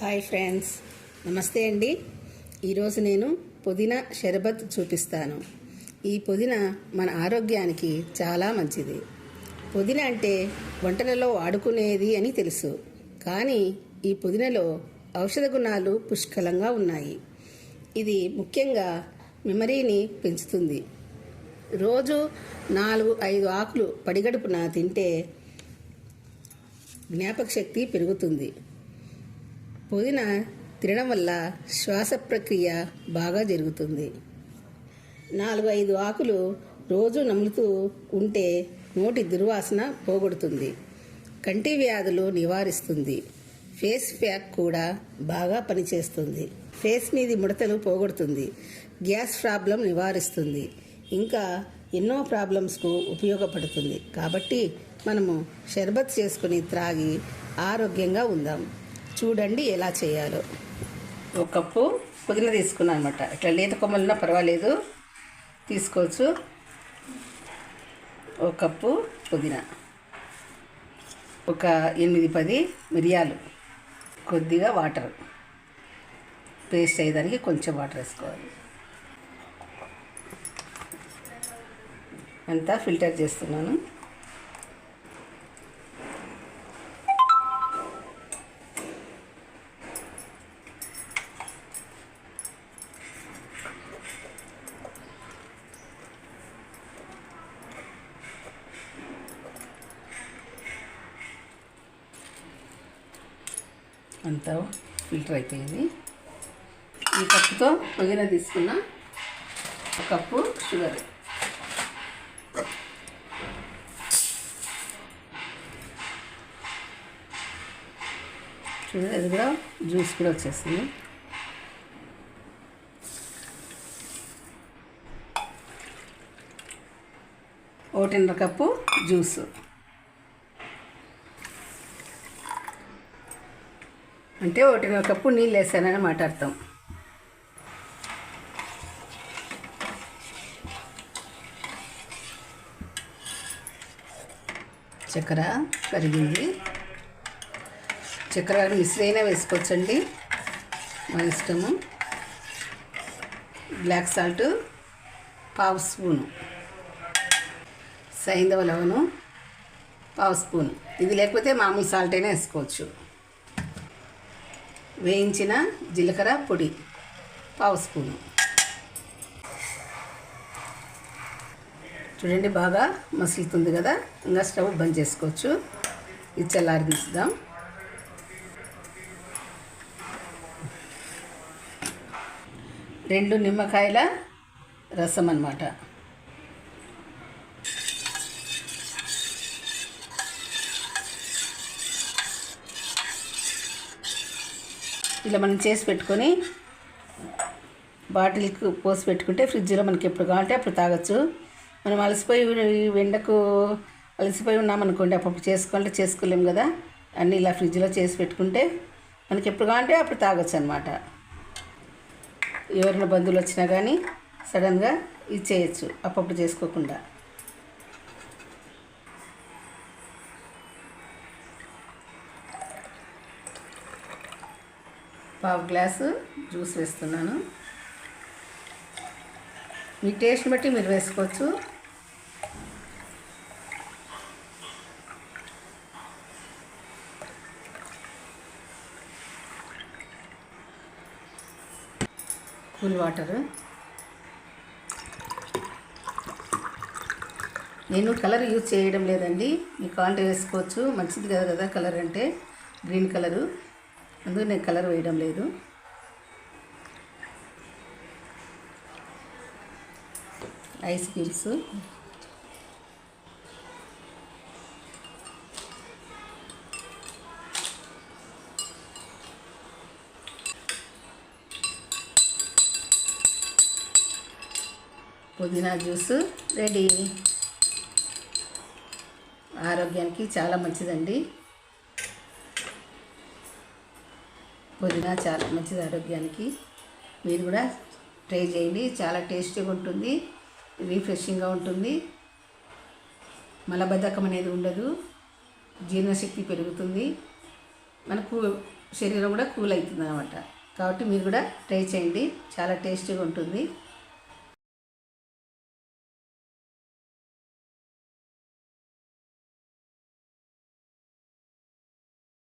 Hi friends. నమస్తే అండి. ఈరోజు నేను పుదీనా షర్బత్ చూపిస్తాను. ఈ పుదీనా మన ఆరోగ్యానికి చాలా మంచిది. పుదీనా అంటే వంటలలో వాడుకునేది అని తెలుసు. కానీ ఈ పుదీనాలో ఔషధ గుణాలు పుష్కలంగా ఉన్నాయి. ఇది ముఖ్యంగా మెమరీని పెంచుతుంది. రోజు నాలుగు ఐదు ఆకులు పడిగడుపున తింటే జ్ఞాపక శక్తి పెరుగుతుంది. పుదీనా తినడం వల్ల శ్వాస ప్రక్రియ బాగా జరుగుతుంది. నాలుగు ఐదు ఆకులు రోజు నములుతూ ఉంటే నోటి దుర్వాసన పోగొడుతుంది. కంటి వ్యాధులు నివారిస్తుంది. ఫేస్ ప్యాక్ కూడా బాగా పనిచేస్తుంది. ఫేస్ మీది ముడతలు పోగొడుతుంది. గ్యాస్ ప్రాబ్లం నివారిస్తుంది. ఇంకా ఎన్నో ప్రాబ్లమ్స్కు ఉపయోగపడుతుంది. కాబట్టి మనము షర్బత్ చేసుకుని త్రాగి ఆరోగ్యంగా ఉందాం. చూడండి ఎలా చేయాలో. ఒక కప్పు పుదీనా తీసుకున్నాను అనమాట ఇట్లా లేత కొమ్మలున్నా పర్వాలేదు. తీసుకోవచ్చు. ఒక కప్పు పుదీనా. ఒక ఎనిమిది పది మిరియాలు. కొద్దిగా వాటర్. పేస్ట్ అయ్యేదానికి కొంచెం వాటర్ వేసుకోవాలి. అంతా ఫిల్టర్ చేస్తున్నాను. అంతా ఫిల్టర్ అయిపోయింది. ఈ కప్పుతో పుదీనా తీసుకున్న ఒక కప్పు షుగర్. చూడండి అది కూడా జ్యూస్ కూడా వచ్చేస్తుంది ఒకటిన్నర కప్పు జ్యూసు. అంటే ఒకటిన్నర కప్పు నీళ్ళు వేసానని మాట్లాడతాం. చక్కెర కరిగింది. చక్కెర మిశ్రైనా వేసుకోవచ్చండి. మన ఇష్టము. బ్లాక్ సాల్ట్ పావు స్పూను. సైంధవ లవణం పావు స్పూన్. ఇది లేకపోతే మామూలు సాల్ట్ అయినా వేసుకోవచ్చు. వేయించిన జీలకర్ర పొడి పావు స్పూను. చూడండి బాగా మసులుతుంది కదా ఇంకా స్టవ్ బంద్ చేసుకోవచ్చు. ఇది చల్లారి తీద్దాం రెండు నిమ్మకాయల రసం అన్నమాట. ఇలా మనం చేసి పెట్టుకొని బాటిల్కి పోసి పెట్టుకుంటే ఫ్రిడ్జ్లో మనకి ఎప్పుడు కావాలంటే అప్పుడు తాగొచ్చు. మనం అలసిపోయి ఎండకు అలసిపోయి ఉన్నామనుకోండి అప్పుడు చేసుకోవాలంటే చేసుకోలేము కదా. అన్నీ ఇలా ఫ్రిడ్జ్లో చేసి పెట్టుకుంటే మనకి ఎప్పుడు కావాలంటే అప్పుడు తాగొచ్చు అనమాట ఎవరైనా బంధువులు వచ్చినా కానీ సడన్గా ఇది చేయొచ్చు అప్పుడప్పుడు చేసుకోకుండా. పావు గ్లాసు జ్యూస్ వేస్తున్నాను. మీ టేస్ట్ బట్టి మీరు వేసుకోవచ్చు. Cool water. నేను కలర్ యూజ్ చేయడం లేదండి. మీ కాంటే వేసుకోవచ్చు. మంచిది కదా కదా కలర్ అంటే. Green colour. అందుకు నేను కలర్ వేయడం లేదు. ఐస్ క్యూబ్స్ పుదీనా జ్యూస్ రెడీ. ఆరోగ్యానికి చాలా మంచిదండి. పుదీనా చాలా మంచిది ఆరోగ్యానికి. మీరు కూడా ట్రై చేయండి. చాలా టేస్టీగా ఉంటుంది. రిఫ్రెషింగ్గా ఉంటుంది. మలబద్ధకం అనేది ఉండదు. జీర్ణశక్తి పెరుగుతుంది. మనకు శరీరం కూడా కూల్ అవుతుంది అనమాట కాబట్టి మీరు కూడా ట్రై చేయండి. చాలా టేస్టీగా ఉంటుంది.